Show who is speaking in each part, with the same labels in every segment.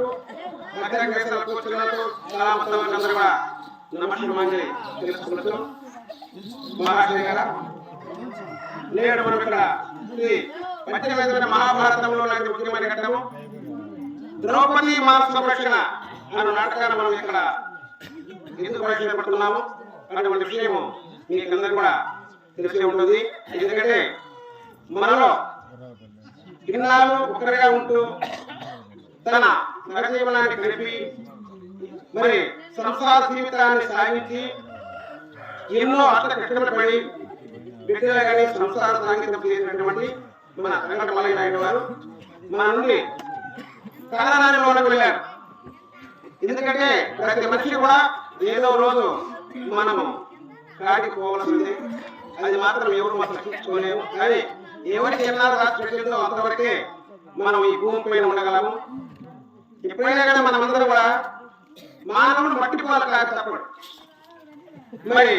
Speaker 1: పిల్లలకు, మధ్యాహ్నం వేసలకు, చిన్నలకు, చాలా మొత్తం అందరూ కూడా నమస్కారాన్ని తెలుసుకుంటూ మహాశయ గారు నేడు మనం ఇక్కడ ఈ మహాభారతంలో లాంటి ముఖ్యమైన ఘట్టము ద్రౌపది మాన సంరక్షణ అనే నాటకాన్ని మనం ఇక్కడ ఎందుకు పడుతున్నాము అటువంటి విషయము మీకు అందరు కూడా తెలిసే ఉంటుంది. ఎందుకంటే మనలో ఇన్నాళ్ళు ఒకరిగా ఉంటూ తన నరజీవనాన్ని గడిపి మరి సంసార జీవితాన్ని సాగించి ఎన్నో అర్థ కష్టపడి పడి కానీ సంసార సాంకేతం చేసినటువంటి మన వెంకట మల్లయ్య నాయుడు గారు. మన నుండి కళనానిలోకి వెళ్ళారు. ఎందుకంటే ప్రతి మనిషి కూడా ఏదో రోజు మనము కాడికి పోవలసింది. అది మాత్రం ఎవరు మనం రక్షించుకోలేము కానీ ఎవరికి ఎన్నాళ్ళు రాసి పెట్టిందో అంతవరకే మనం ఈ భూమి పైన ఉండగలము. ఎప్పుడైనా కానీ మనమందరం కూడా మానవుడు మట్టిపోవాలి కాక తప్పడు మరి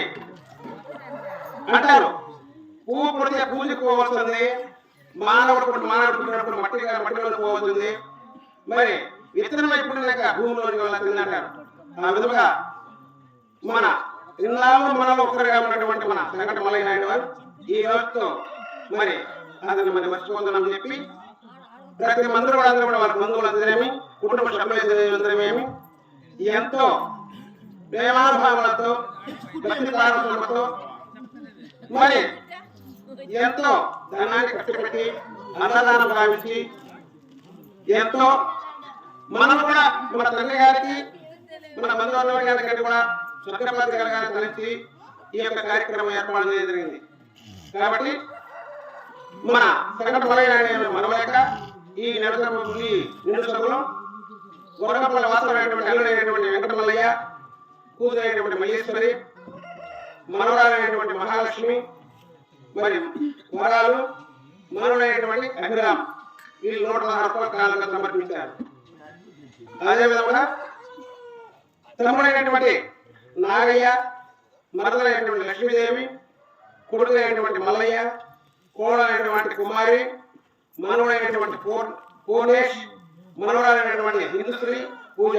Speaker 1: అంటారు పువ్వు పుడితే పూజకు పోవలసింది మానవుడు పుట్టి మానవుడు పుట్టినప్పుడు మట్టి మట్టిలో పోవలసింది. మరి విత్తనం ఎప్పుడున్నాక భూమిలోకి వెళ్ళాల్సింది అంటారు. ఆ విధంగా మన ఇన్నాళ్ళు మనలో ఒకరిగా ఉన్నటువంటి మన వెంకట మల్లయ్య నాయుడు ఈ రోజుతో మరి అతను మరి మర్చిపోతున్నామని చెప్పి ప్రతి మందులు కూడా అందరూ కూడా వారి బంధువులు అందరేమి కుటుంబ సభ్యులందరమేమి ఎంతో ప్రేమానుభావాలతో భక్తి ప్రారంభంతో మరి ఎంతో ధనాన్ని కష్టపెట్టి అన్నదానం భావించి ఎంతో మనం కూడా మన తండ్రి గారికి మన బంధువుల గారికి కూడా స్వర్గపతి గారిని కలిసి ఈ యొక్క కార్యక్రమం ఏర్పాటు చేయడం జరిగింది. కాబట్టి మన సంఘటన మనవలేక ఈ నిరసన ఈ నిండు సభలో గొరగపల్లి వాసమైనటువంటి అల్లుడైనటువంటి వెంకటమల్లయ్య కూతురైనటువంటి మల్లేశ్వరి మనవరాలైనటువంటి మహాలక్ష్మి మరి వరాలు మనవడైనటువంటి అభిరామ్. వీళ్ళు నూట నలభై కాలంగా సమర్పించారు. అదేవిధంగా తమ్ముడైనటువంటి నాగయ్య మరదలైనటువంటి లక్ష్మీదేవి కొడుకులైనటువంటి మల్లయ్య కోడలైనటువంటి కుమారి మనవడైనటువంటి పూర్ణేష్ మనవరాలైనటువంటి హిందుశ్రీ పూజ.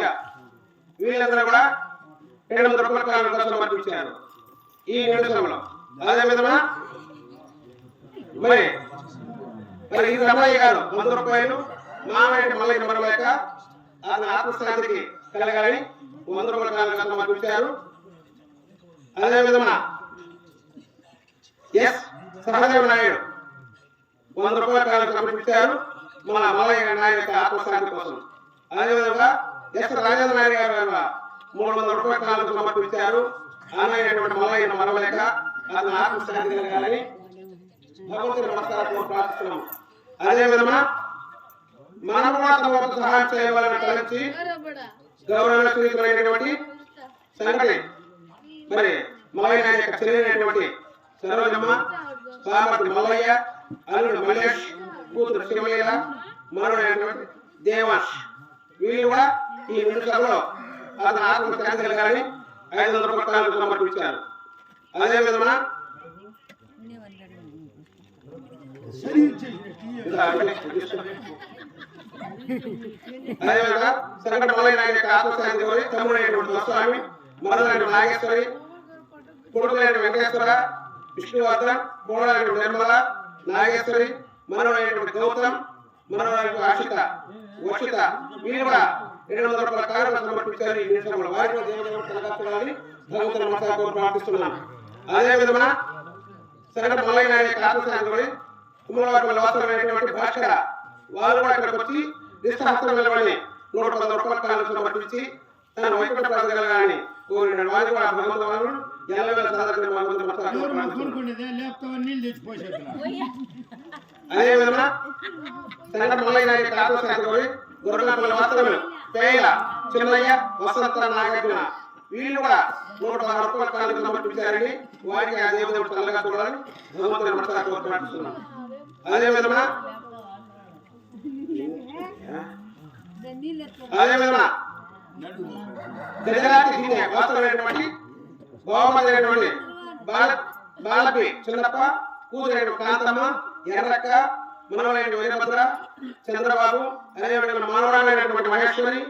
Speaker 1: వీళ్ళందరూ కూడా ఏడు వందల రూపాయల కోసం సమర్పించారు. ఈ నిమిషంలో అదే విధంగా మరి మరి ఇది రమణయ్య గారు వంద రూపాయలు మామయ్య మల్లయ్య మరలేక అతని ఆత్మశాంతికి కలగాలని వంద రూపాయల కోసం సమర్పించారు. అదే విధమున ఎస్. సహదేవ నాయుడు. వంద రూపాయల కానుక సమర్పించారు మన మల్లయ్య నాయుడు యొక్క ఆత్మశాంతి కోసం. అదేవిధంగా ఎస్ రాజేంద్ర నాయుడు గారు మూడు వందల రూపాయల కానుక సమర్పించారు అన్నయ్యటువంటి మల్లయ్యను మరవలేక అతను ఆత్మశాంతి కలగాలని భగవంతుని నమస్కారం ప్రార్థిస్తున్నాము అదే విధమున మనం కూడా తమ సహాయం చేయవాలని తలచి గౌరవ శ్రీకులైనటువంటి సంఘటన మరి మల్లయ్య నాయుడు యొక్క చెల్లెలైనటువంటి సరోజమ్మ సామర్థి మల్లయ్య అల్లుడు మల్లేష్ కూతురు శివయ్య మనవడైనటువంటి దేవాష్. వీళ్ళు కూడా ఈ నిమిషంలో అతని ఆత్మ శాంతి కలగాలని ఐదు వందల రూపాయలు సమర్పించారు అదే విధమున ఇలా అంటే అదేవిధంగా సంకట మల్లయ్య నాయుడు యొక్క ఆత్మశాంతి కోరి తమ్ముడైనటువంటి స్వామి మరదైన నాగేశ్వరి కొడుకులైన వెంకటేశ్వర విష్ణువర్ధన్ కోడలైన నిర్మల నాగేశ్వరి మనవడైనటువంటి గౌతమ్ మనవడైన ఆశిత వర్షిత వీరు కూడా రెండు వందల రూపాయల కార్యక్రమం సమర్పించారు ఈ నిమిషంలో వారి దేవుడు కలగాలని భగవంతుని మనసాకు ప్రార్థిస్తున్నాం అదే విధమున సంకట మల్లయ్య నాయుడు యొక్క ఆత్మశాంతి కోరి కుమ్మలవారి వాస్తవమైనటువంటి భాష వారు కూడా ఇక్కడికి వచ్చి నిస్సహస్తం నిలబడి నూట పది రూపాయల కాలం సమర్పించి తన వైకుంఠ ప్రజలని కోరిన వారు కూడా భగవంతుడు ఎల్లవేళ సాధకుని
Speaker 2: తెచ్చిపోసేద్దాం
Speaker 1: అదే విధంగా సంకట మల్లయ్య నాయుడు ఆత్మశాంతి కోరి గొర్రెల వాస్తవమే పేల చిన్నయ్య వసంత నాగార్జున వీళ్ళు కూడా నూట పదహారు రూపాయల కాలం సమర్పించారని వారికి ఆ దేవదేవుడు చల్లగా చూడాలని భగవంతుని మస్తకాలు ప్రార్థిస్తున్నాం. అదే విధంగా అదే విధంగా గజరాజు హిందే వాస్తవమైనటువంటి బహుమతి అయినటువంటి బాల బాలపి చిన్నప్ప కూతురైన కాంతమ్మ ఎర్రక్క మనవలైన వీరభద్ర చంద్రబాబు అదేవిధంగా మనవరాలైనటువంటి మహేశ్వరి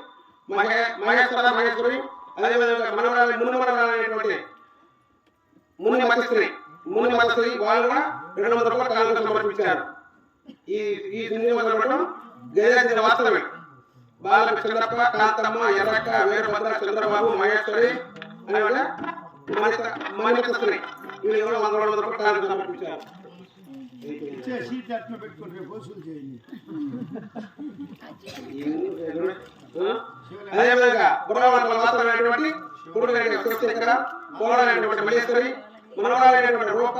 Speaker 1: మహే మహేశ్వర మహేశ్వరి అదేవిధంగా మనవరాలి ముని మనవరాలైనటువంటి ముని మతశ్రీ ముని మతశ్రీ వాళ్ళు కూడా రెండు వందల రూపాయలు కానుక సమర్పించారు. ఈ ఈ నియోజకవర్గం గజరాజ వాస్తవమే బాలక చంద్రప్ప కాంతమ్మ ఎర్రక్క వీరభద్ర చంద్రబాబు మహేశ్వరి మనిత మనితశ్రీ వీళ్ళు ఎవరో వంద రెండు వందల రూపాయలు సమర్పించారు. అదేవిధంగా బుర్రవంటల మాత్రమైనటువంటి కొడుకులైన శివశంకర కోడలైనటువంటి మహేశ్వరి మనవరాలైనటువంటి రూప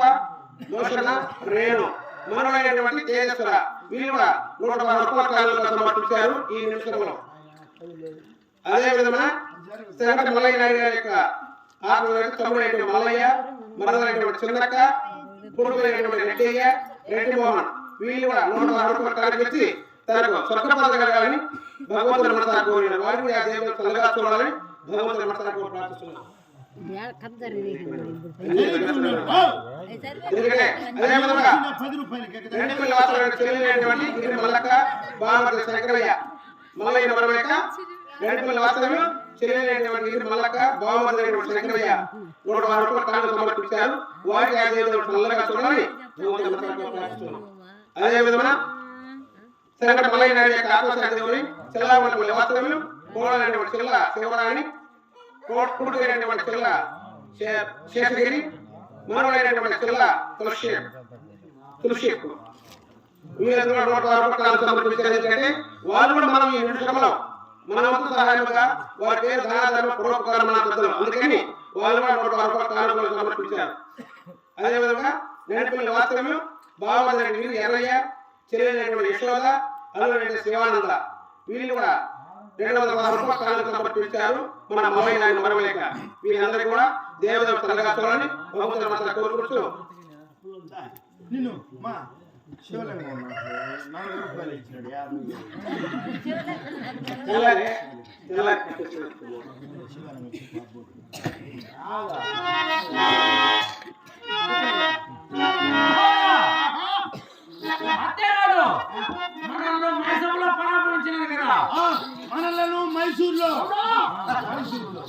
Speaker 1: దోషణ రేణు మనవరైనటువంటి తేజస్వర వీళ్ళు కూడా నూట పది రూపాయల కాలంలో సమర్పించారు ఈ నిమిషంలో. అదే విధంగా శంకర మల్లయ్య నాయుడు గారి యొక్క ఆత్మీయుడు తమ్ముడైన మల్లయ్య మరదలైనటువంటి చిన్నక్క కొడుకులైనటువంటి రెడ్డయ్య రెడ్డి మోహన్ వీళ్ళు కూడా నూట పది రూపాయల కాలం వచ్చి తనకు స్వర్గపద కలగాలని భగవంతుని మనసా కోరిన వారిని ఆ దేవుడు తలగా చూడాలని భగవంతుని మనసా కోరి ప్రార్థిస్తున్నాను ఎందుకంటే గిరి మల్లక్క బామర్ది శంకరయ్య మల్లయ్య మరమేక రెండు వాస్తవం చెల్లెలైనటువంటి మల్లక్క బామర్ది శంకరయ్య నూట ఆరు రూపాయల కానుక సమర్పించారు వారికి ఆ నల్లగా చూడాలని అదే శంకర మల్లయ్య నాయుడు యొక్క ఆత్మశాంతి దేవుని చెల్లామణి వాస్తవ్యం కోడలైనటువంటి చెల్ల శివరాణి కొడుకైనటువంటి అయినటువంటి శే- శేషగిరి మనవడైనటువంటి చెల్ల తులసి తులసి వీళ్ళందరూ నూట ఆరు వాళ్ళు కూడా మనం ఈ నిమిషంలో మన వంతు సహాయముగా వారి పేరు ధనాధర్మ పూర్వపకారం అందుకని వాళ్ళు కూడా నూట అరవై రూపాయల కానుకలు సమర్పించారు. అదేవిధంగా నేటిపల్లి వాస్తవ్యం బావమని వీరు ఎర్రయ్య చెల్లెలైనటువంటి యశోద అల్లుడైన శివానంద వీళ్ళు కూడా రెండు వందల పదహారు రూపాయల కానుక సమర్పించారు మన నాయన మరవలేక వీళ్ళందరికీ కూడా దేవదేవ తలగా చూడాలని భగవంతుని మాత్రం కోరుకుంటూ
Speaker 3: నిన్ను మా శివలింగం
Speaker 2: పరామర్శించినది కదా.
Speaker 3: మనలను మైసూర్లో. మైసూర్లో.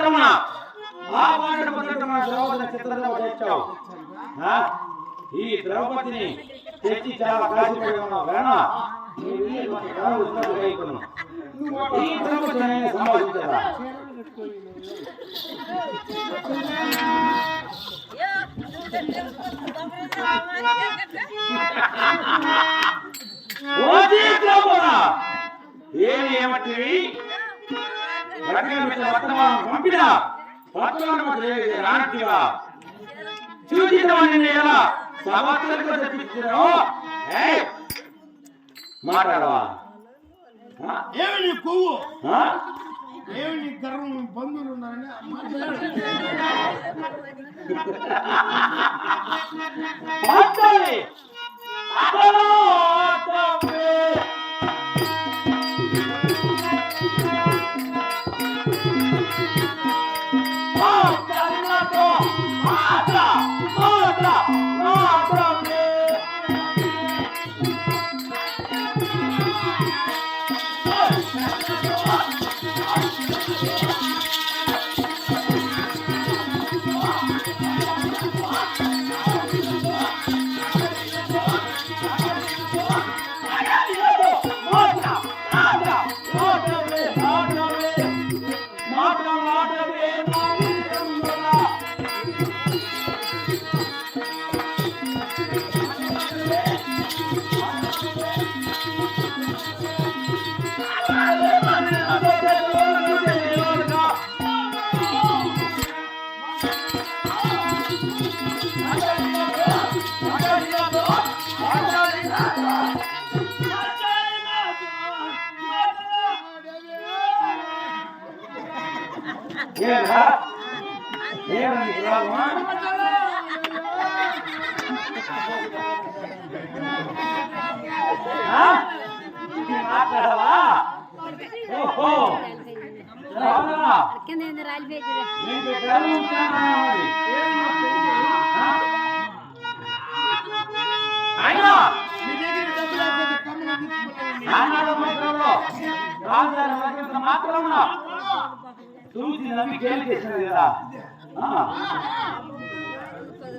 Speaker 2: ఆ వాడిని పొందట మన ద్రౌపదిని చిత్రంలో తెచ్చావు ఆ? ఈ ద్రౌపదిని తెచ్చి చాలా కాసిపోయి ఉన్నావు వేణ ఈ ద్రౌపదిని సంభాషించరా ఏమి ఏమంటివి? పంపిన. వర్తమానము రాంటివా చూచినవాడిని ఎలా? సమర్థులకు తెప్పించినావు! మాట్లాడవా?
Speaker 3: ఏమి నీ కొవ్వు? ఏమి నీ గర్వం? బంధువులు ఉన్నారని
Speaker 2: Otra, otra, otra.
Speaker 4: ఆనాడు మాత్రంలో రాజధాని వచ్చినంత మాత్రమున చూసి నమ్మి కేలు చేసినది కదా. ఆ.
Speaker 3: పది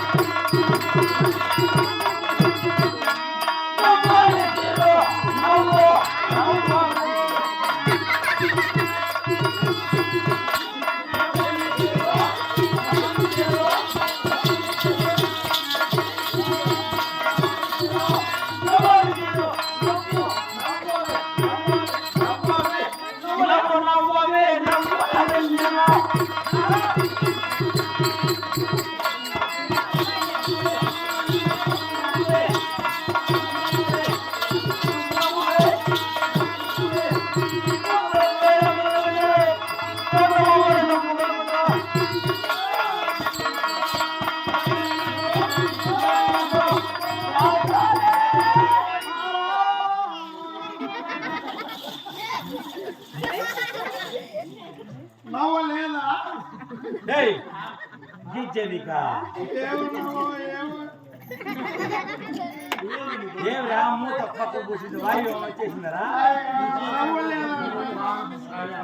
Speaker 4: ఏం రాము తప్పక కూర్చుంది వాయు వచ్చేసిందరా?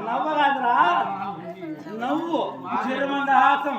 Speaker 4: నవ్వరాదురా? నవ్వు చిరుమంద హాసం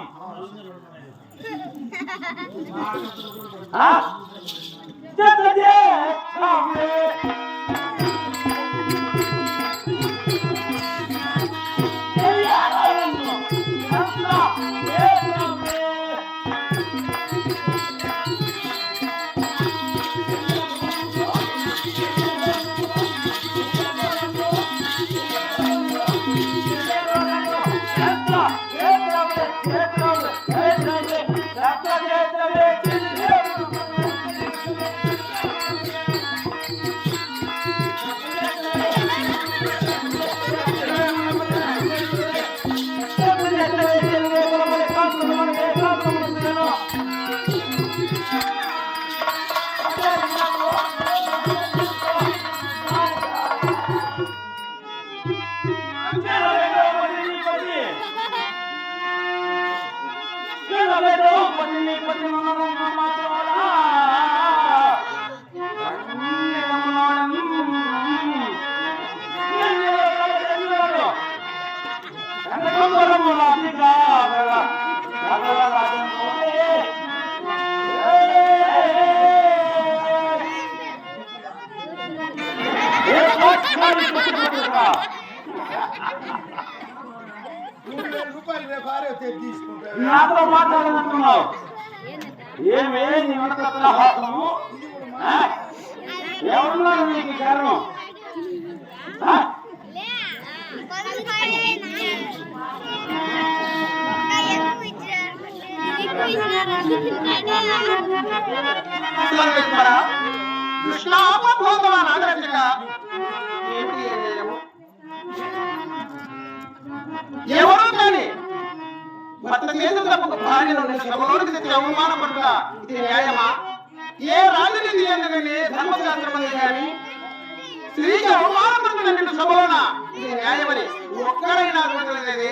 Speaker 4: నాతో మాట్లాడాలంటున్నావు
Speaker 3: ఏంటంట
Speaker 4: ఏమే? నీ వెనకట్ల హాసము ఎవరున్నారు నీకు కారణం? ఆ?
Speaker 1: ఏమిటి? భర్త చేసిన తప్పకు భార్యను నేను సభలోనికి తెచ్చి అవమానపడుట ఇది న్యాయమా? ఏ రాజనీతి ఎందుకని ధర్మశాస్త్రం కానీ స్త్రీకి అవమానపడుతున్న నిన్ను సభలోన ఇది న్యాయమని ఒక్కరైనా చూడలేదే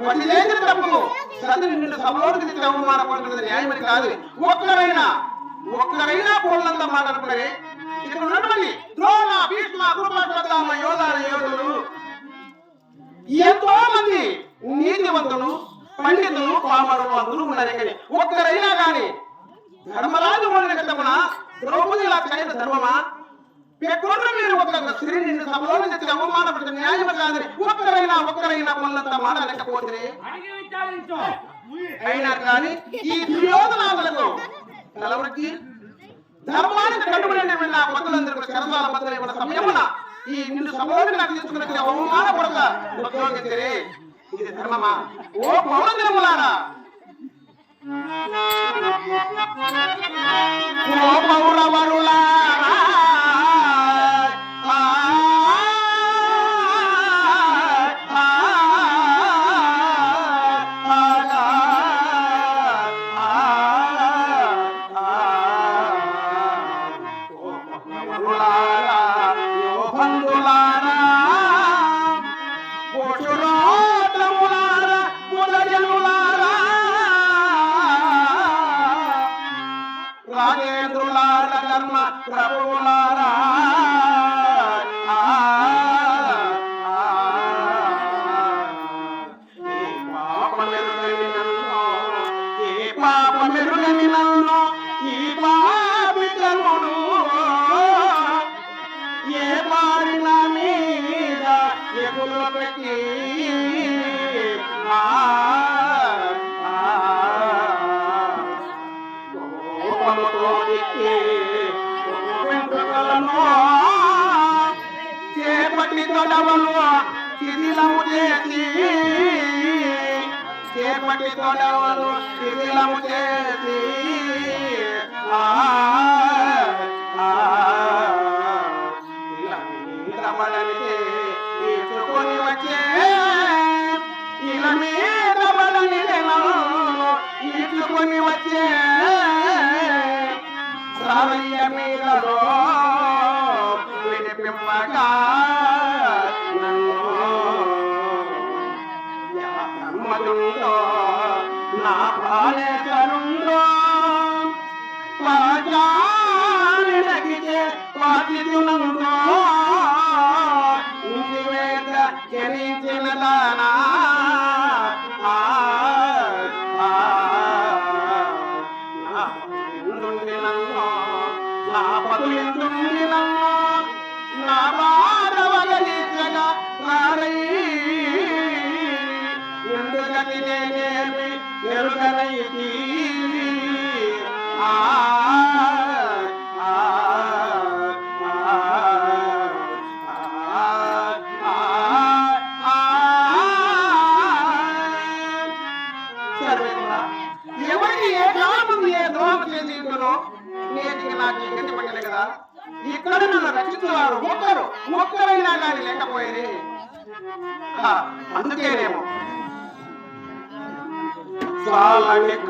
Speaker 1: పది చేసిన తప్పుకు సది నిన్ను సభలోనికి తెచ్చి అవమానపడుతున్నది న్యాయమని కాదు. ఒక్కరైనా ఒక్కరైనా పోలంత మాట్లాడుకునే ఇక్కడ ఉన్నటువంటి ద్రోణ భీష్మ కృపాశ్వతామ యోధాల యోధులు. ఎంతో మంది నీతివంతులు పండితులు పామరులు అందరూ ఉన్నారు ఇక్కడ. ఒక్కరైనా కానీ ధర్మరాజు మొదటి గతమున ద్రౌపది చేయన ధర్మమా? పెట్టుకున్న మీరు ఒక స్త్రీ నిన్ను సభలో తెచ్చి అవమానపడిన న్యాయం కాదని ఒక్కరైనా ఒక్కరైనా మొన్నంత మాట లేకపోతే
Speaker 4: అడిగి విచారించు.
Speaker 1: అయినా కానీ ఈ ధర్మానికి సమయమున? ఈ నిన్ను నాకు అవమానపడక ఇది ధర్మమా? ఓ పౌరజనములారా ఓ పౌరవరులారా! కోపముతో ఎక్కి వెంట్రుకలను చేపట్టి తొడవలు శిథిలము చేసి చేపట్టి తొడవలు శిథిలము చేసి ఆ, వచ్చే ఇలా మీద బలని నన్ను వచ్చే. సారయ్య మీదలో వినిపింపగా నన్ను మధుందో నా బాలేకరుందో పాజానిలగితే పాతిదునందో ఇంటివేద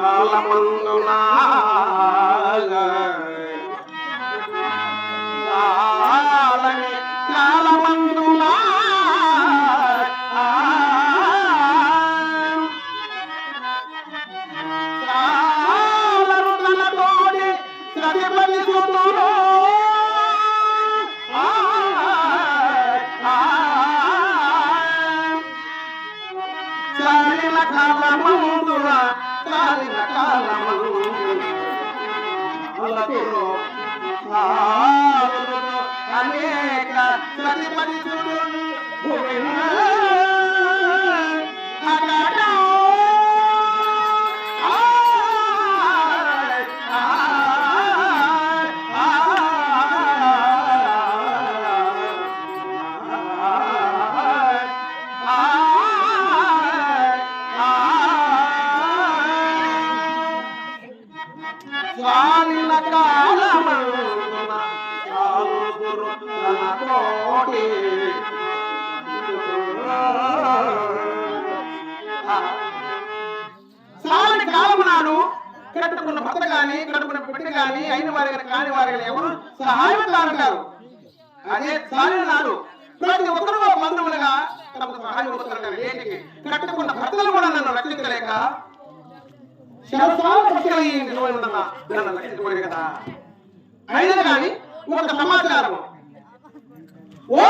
Speaker 1: కాలమందునా అలతురు ఆరును అనేక సతిపతి కట్టుకున్న అయిన వారి కాని వారి ఎవరు సహాయం కారంటారు అదే స్వామి నాడు ప్రతి ఒక్కరు బంధువులుగా తమకు సహాయం అవుతున్నారు ఏంటికి కట్టుకున్న భర్తలు కూడా నన్ను రక్షించలేక శరసాల పక్షులు నన్ను కదా. అయినా కానీ ఒక సమాచారం. ఓ